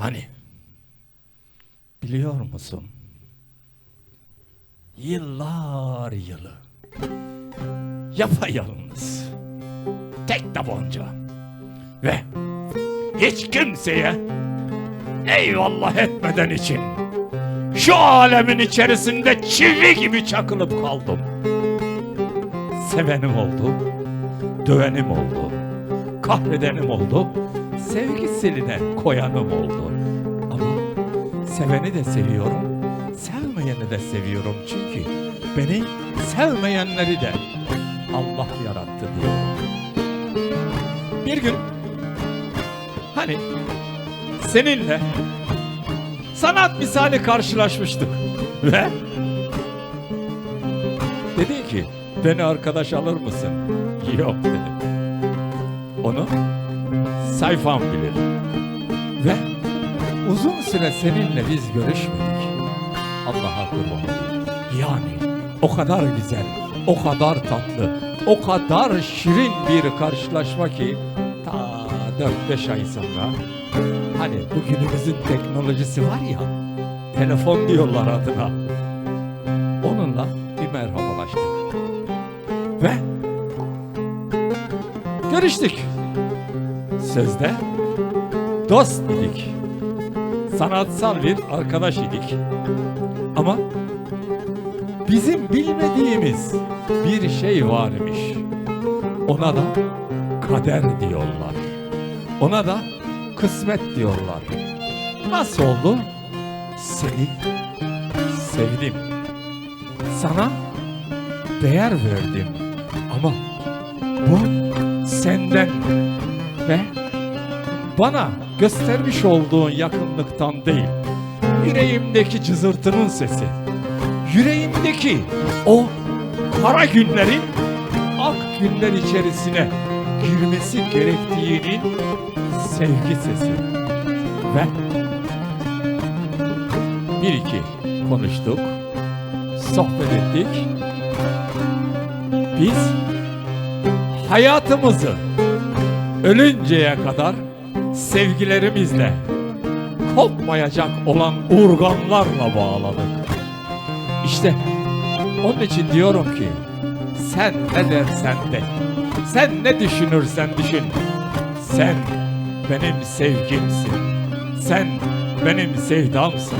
Hani? Biliyor musun? Yıllar yılı. Yapayalnız. Tek tabanca. Ve hiç kimseye eyvallah etmeden için şu alemin içerisinde çivi gibi çakılıp kaldım. Sevenim oldu, dövenim oldu, kahredenim oldu, sevgisiline koyanım oldu. Ama seveni de seviyorum, sevmeyeni de seviyorum çünkü beni sevmeyenleri de Allah yarattı diyorum. Bir gün hani seninle sanat misali karşılaşmıştık ve dedi ki beni arkadaş alır mısın? Yok dedim. Onu sayfam bilir. Ve uzun süre seninle biz görüşmedik. Allah'a kurban. Yani o kadar güzel, o kadar tatlı, o kadar şirin bir karşılaşma ki ta 4-5 ay sonra hani bugünümüzün teknolojisi var ya telefon diyorlar adına. Onunla bir merhabalaştık. Ve görüştük. Sözde dost idik. Sanatsal bir arkadaş idik. Ama bizim bilmediğimiz bir şey varmış. Ona da kader diyorlar. Ona da kısmet diyorlar. Nasıl oldu? Seni sevdim. Sana değer verdim. Ama bu senden ve bana göstermiş olduğun yakınlıktan değil. Yüreğimdeki cızırtının sesi. Yüreğimdeki o kara günlerin ak günler içerisine girmesi gerektiğinin sevgi sesi. Ve bir iki konuştuk, sohbet ettik. Biz hayatımızı ölünceye kadar sevgilerimizle kopmayacak olan urganlarla bağladık. İşte onun için diyorum ki sen ne dersen de, sen ne düşünürsen düşün. Sen benim sevgimsin. Sen benim sevdamsın.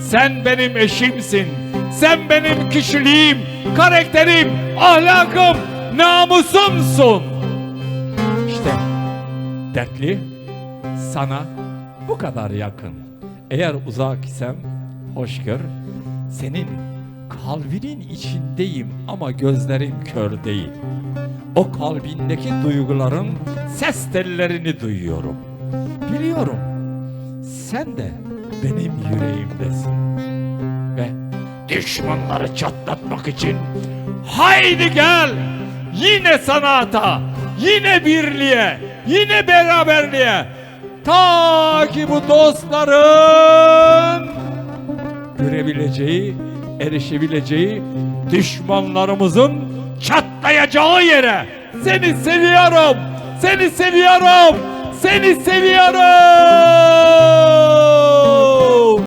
Sen benim eşimsin. Sen benim kişiliğim, karakterim, ahlakım, namusumsun. İşte dertli sana bu kadar yakın. Eğer uzak isem hoş gör. Senin kalbinin içindeyim ama gözlerin kör değil. O kalbindeki duyguların ses tellerini duyuyorum. Biliyorum sen de benim yüreğimdesin. Ve düşmanları çatlatmak için haydi gel yine sanata, yine birliğe, yine beraberliğe. Ta ki bu dostların görebileceği, erişebileceği düşmanlarımızın çatlayacağı yere. Seni seviyorum. Seni seviyorum. Seni seviyorum.